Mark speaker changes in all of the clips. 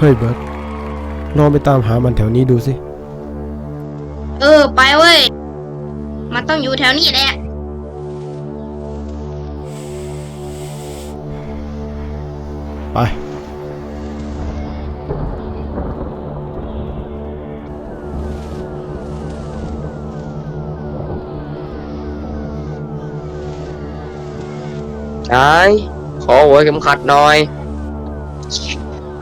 Speaker 1: ฮ้ยเบิร์ดลองไปตามหามันแถวนี้ดูสิ
Speaker 2: เออ ไปเว้ย มันต้องอยู่แถวนี้แหละ
Speaker 1: ไป
Speaker 3: ใช่ขอหัวเข็มขัดหน่อย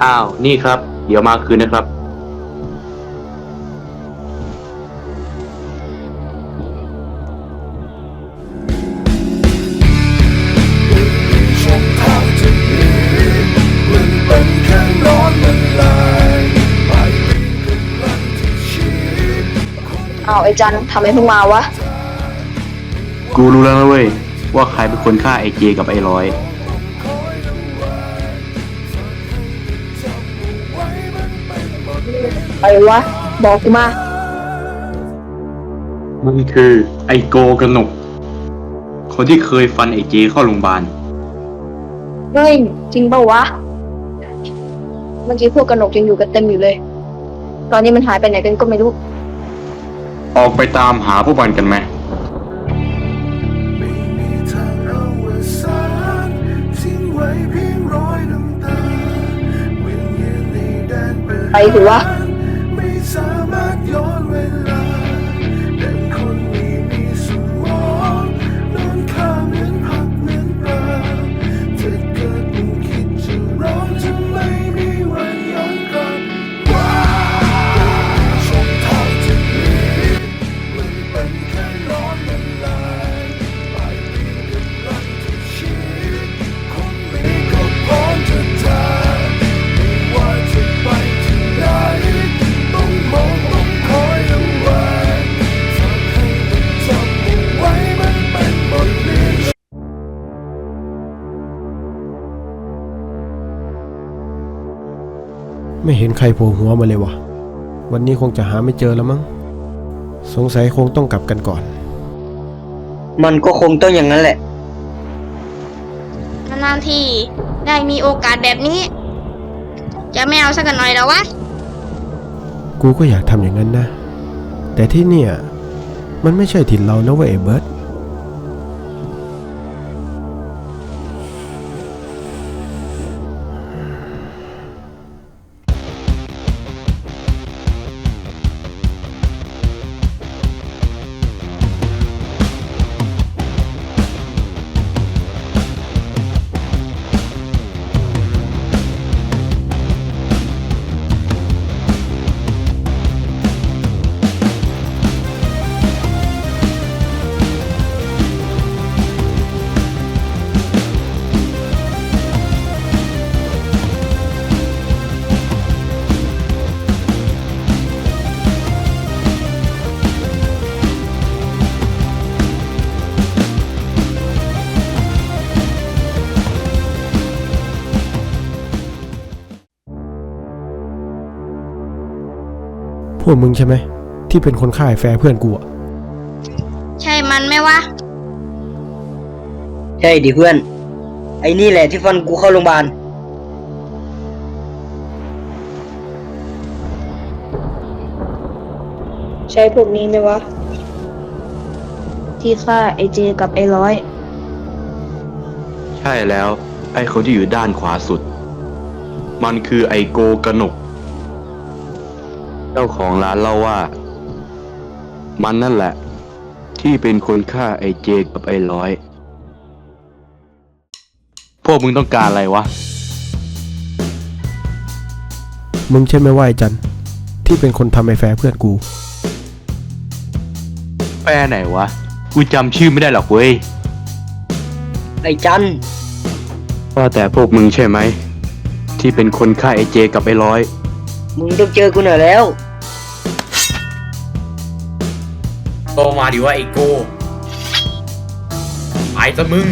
Speaker 4: อ้าว นี่ครับ เดี๋ยวมาคืนนะครับ
Speaker 5: อ้าวไอ้จันทำไมเพิ่งมาวะ
Speaker 4: กูรู้แล้วนะเว้ย ว่าใครเป็นคนฆ่าไอเจกับไอร้อย
Speaker 5: ไปวะ บอกกูมา
Speaker 4: มันคือไอโกกระหนก คนที่เคยฟันไอเจเข้าโรงพยาบาล
Speaker 5: เฮ้ยจริงเปล่าวะ เมื่อกี้พวกกระหนกยังอยู่กันเต็มอยู่เลย ตอนนี้มันหายไปไหนกันก็ไม่รู้
Speaker 4: ออกไปตามหาพวกมันกันไหม
Speaker 6: ไม่มีทางอวสานทิ้งไว้เพียงรอยน้ำตาวิญญาณในแดนเปิด
Speaker 5: ไปสิวะ
Speaker 6: ไม่
Speaker 1: เห็นใครโผล่หัวมาเลยวะวันนี้คงจะหาไม่เจอแล้วมั้ง สงสัยคงต้องกลับกันก่อน
Speaker 3: มันก็คงต้องอย่างนั้นแหละ
Speaker 2: นานๆทีได้มีโอกาสแบบนี้ จะไม่เอาสักหน่อยเหรอวะ
Speaker 1: กูก็อยากทำอย่างนั้นนะ แต่ที่เนี่ย มันไม่ใช่ถิ่นเรานะเว้ยไอ้เบิร์ด พวกมึงใช่ไหม ที่เป็นคนฆ่าไอ้แฟร์เพื่อนกูอะ
Speaker 2: ใช่มันไหมวะ
Speaker 3: ใช่ดิเพื่อน ไอ้นี่แหละที่ฟันกูเข้าโรงพยาบาล
Speaker 5: ใช่พวกนี้ไหมวะ ที่ฆ่าไอเจกับไอร้อย
Speaker 4: ใช่แล้ว ไอคนที่อยู่ด้านขวาสุด มันคือไอโกกระหนก เจ้าของร้านเล่าว่า มันนั่นแหละ ที่เป็นคนฆ่าไอเจกับไอร้อย พวกมึงต้องการอะไรวะ
Speaker 1: มึงใช่ไหมว่าไอ้จันที่เป็นคนทำไอ้แฟร์เพื่อนกู
Speaker 4: แปลไหนวะ กูจำชื่อไม่ได้หรอกเว้ย
Speaker 3: ไอ้จัน
Speaker 4: ว่าแต่พวกมึงใช่ไหม ที่เป็นคนฆ่าไอเจกับไอร้อย
Speaker 3: มึงต้องเจอกูหน่อยแล้ว
Speaker 7: โตมาดิว่าไอโกไอ้ซะมึง